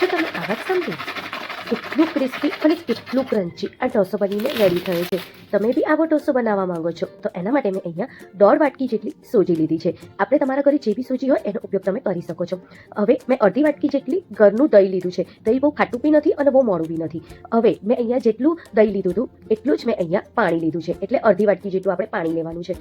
જો તમે આ વાત સમજો કેટલું ક્રિસ્પી અને કેટલું ક્રન્ચી આ ઢોસો બનીને રેડી થયો છે તમે બી આવો ઢોસો બનાવવા માંગો છો, તો એના માટે મેં અહીંયા દોઢ વાટકી જેટલી સોજી લીધી છે. આપણે તમારા ઘરે જે બી સોજી હોય, એનો ઉપયોગ તમે કરી શકો છો. હવે મેં અડધી વાટકી જેટલી ઘરનું દહીં લીધું છે. દહીં બહુ ખાટું બી નથી અને બહુ મોડું બી નથી. હવે મેં અહીંયા જેટલું દહીં લીધું હતું, એટલું જ મેં અહીંયા પાણી લીધું છે. એટલે અડધી વાટકી જેટલું આપણે પાણી લેવાનું છે.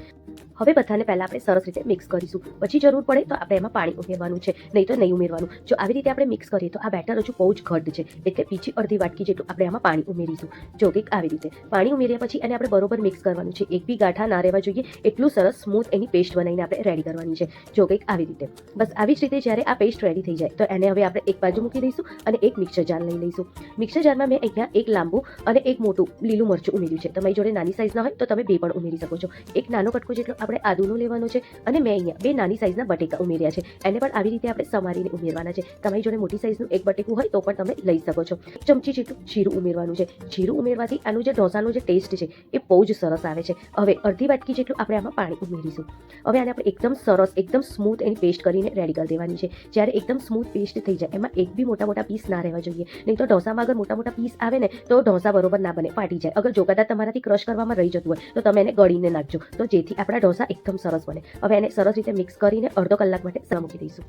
હવે બધાને પહેલાં આપણે સરસ રીતે મિક્સ કરીશું. પછી જરૂર પડે તો આપણે એમાં પાણી ઉમેરવાનું છે, નહીં તો નહીં ઉમેરવાનું. જો આવી રીતે આપણે મિક્સ કરીએ તો આ બેટર હજુ બહુ જ ઘટ છે. એટલે બીજી અડધી વાટકી જેટલું આપણે આમાં પાણી ઉમેરીશું. જો કંઈક આવી રીતે પાણી ઉમેર્યા પછી એને આપણે બરોબર મિક્સ કરવાનું છે. એક બી ગાંઠા ના રહેવા જોઈએ. એટલું સરસ સ્મૂથ એની પેસ્ટ બનાવીને આપણે રેડી કરવાની છે. જો કંઈક આવી રીતે. બસ આવી જ રીતે જ્યારે આ પેસ્ટ રેડી થઈ જાય, તો એને હવે આપણે એક બાજુ મૂકી દઈશું અને એક મિક્સર જાર લઈ લઈશું. મિક્સર જારમાં મેં અહીંયા એક લાંબુ અને એક મોટું લીલું મરચું ઉમેર્યું છે. તમારી જોડે નાની સાઇઝના હોય તો તમે બે પણ ઉમેરી શકો છો. એક નાનો કટકો જેટલો આપણે આદુનો લેવાનો છે અને મેં અહીંયા બે નાની સાઇઝના બટેકા ઉમેર્યા છે. એને પણ આવી રીતે આપણે સમારીને ઉમેરવાના છે. તમારી જોડે મોટી સાઇઝનું એક બટેકું હોય તો પણ તમે લઈ શકો છો. ચમચી જેટલું જીરું ઉમેરવાનું છે. જીરું ઉમેરવાથી આનું જે ઢોસાનો જે ટેસ્ટ છે એ બહુ જ સરસ આવે છે. હવે અડધી વાટકી જેટલું આપણે આમાં પાણી ઉમેરીશું. હવે આને આપણે એકદમ સરસ, એકદમ સ્મૂથ એની પેસ્ટ કરીને રેડી કરી દેવાની છે. જ્યારે એકદમ સ્મૂથ પેસ્ટ થઈ જાય, એમાં એક બી મોટા મોટા પીસ ના રહેવા જોઈએ. નહીં તો ઢોસામાં અગર મોટા મોટા પીસ આવે ને, તો ઢોસા બરોબર ના બને, ફાટી જાય. અગર જો તમારાથી ક્રશ કરવામાં રહી જતું હોય, તો તમે એને ગળીને નાખજો. તો જેથી આપણા ઢોસા એકદમ સરસ બને. હવે એને સરસ રીતે મિક્સ કરીને અડધો કલાક માટે સર મૂકી દઈશું.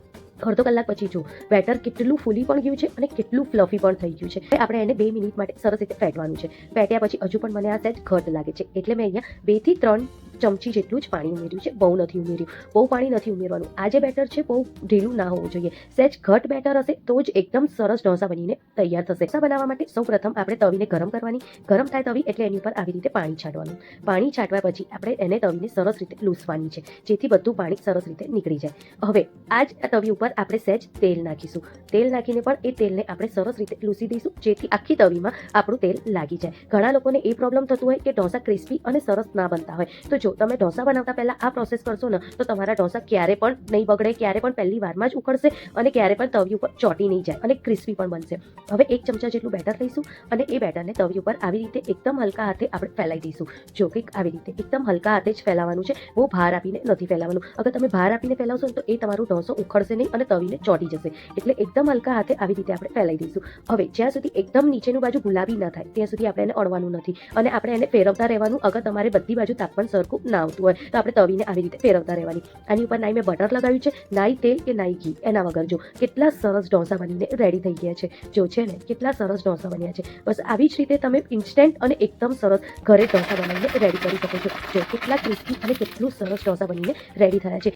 અડધો કલાક પછી જો બેટર કેટલું ફૂલી પણ ગયું છે અને કેટલું ફ્લફી પણ થઈ ગયું છે. આપણે એને બે મિનિટ માટે સરસ રીતે ફેટવાનું છે. ફેટ્યા પછી હજુ પણ મને આ સહેજ ઘટ લાગે છે. એટલે મેં અહીંયા બેથી ત્રણ ચમચી જેટલું જ પાણી ઉમેર્યું છે. બહુ નથી ઉમેર્યું. બહુ પાણી નથી ઉમેરવાનું. આ જે બેટર છે, બહુ ઢીલું ના હોવું જોઈએ. સહેજ ઘટ બેટર હશે તો જ એકદમ સરસ ઢોસા બનીને તૈયાર થશે. ઢોસા બનાવવા માટે સૌ પ્રથમ આપણે તવીને ગરમ કરવાની. ગરમ થાય તવી એટલે એની ઉપર આવી રીતે પાણી છાંટવાનું. પાણી છાંટવા પછી આપણે એને તવીને સરસ રીતે લૂસવાની છે, જેથી બધું પાણી સરસ રીતે નીકળી જાય. હવે આ જ તવી ઉપર આપણે સહેજ તેલ નાખીશું. તેલ નાખીને પણ એ તેલને આપણે સરસ રીતે લૂસી દઈશું, જેથી આખી તવીમાં આપણું તેલ લાગી જાય. ઘણા લોકોને એ પ્રોબ્લેમ થતું હોય કે ઢોસા ક્રિસ્પી અને સરસ ના બનતા હોય. તો જો તમે ઢોસા બનાવતા પહેલા આ પ્રોસેસ કરશો ને, તો તમારા ઢોસા ક્યારે પણ નહીં બગડે, ક્યારે પણ પહેલી વારમાં જ ઉકળશે અને ક્યારે પણ તવી ઉપર ચોટી નહીં જાય અને ક્રિસ્પી પણ બનશે. હવે એક ચમચા જેટલું બેટર લઈશું અને એ બેટરને તવી ઉપર આવી રીતે એકદમ હલકા હાથે આપણે ફેલાઈ દઈશું. જો કંઈક આવી રીતે એકદમ હલકા હાથે જ ફેલાવાનું છે, બહુ ભાર આપીને નથી ફેલાવાનું. અગર તમે ભાર આપીને ફેલાવશો તો એ તમારું ઢોસો ઉખડશે નહીં અને તવીને ચોટી જશે. એટલે એકદમ હલકા હાથે આવી રીતે આપણે ફેલાઈ દઈશું. હવે જ્યાં સુધી એકદમ નીચેનું બાજુ ગુલાબી ન થાય, ત્યાં સુધી આપણે એને અડવાનું નથી અને આપણે એને ફેરવતા રહેવાનું અગર તમારે બધી બાજુ તાપમાન સરખું ના આવતું હોય. તો આપણે તવીને આવી રીતે ફેરવતા રહેવાની. આની ઉપર નાઈ મેં બટર લગાવ્યું છે, નાઈ તેલ કે નાઈ ઘી? એના વગર જો. કેટલા સરસ ઢોસા બનીને રેડી થઈ ગયા છે. જો છે ને, કેટલા સરસ ઢોસા બન્યા છે. બસ આવી જ રીતે તમે ઇન્સ્ટન્ટ અને એકદમ સરસ ઘરે ઢોસા બનાવીને રેડી કરી શકો છો. જો કેટલા ક્રિસ્પી અને કેટલું સરસ ઢોસા બનીને રેડી થયા છે.